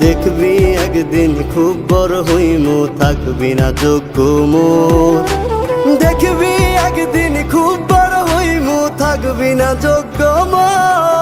দেখবি, একদিন খুব বড় হইমু, থাকবি না যোগ্য মোর। দেখবি, একদিন খুব বড় হইমু, থাকবি না যোগ্য মোর।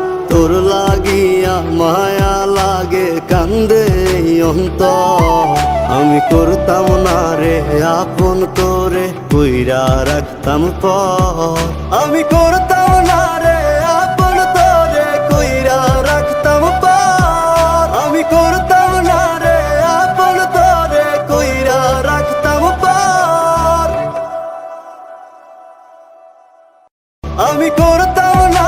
তোর লাগিয়া মায়া লাগে কান্দে এই অন্তর। আমি করতাম না রে, আপন করে কইরা রাখতাম পর। আমি করতাম না রে, আপন তোরে কইরা রাখতাম পর। আমি করতাম না রে, আপন তোরে কইরা রাখতাম পর। আমি করতাম না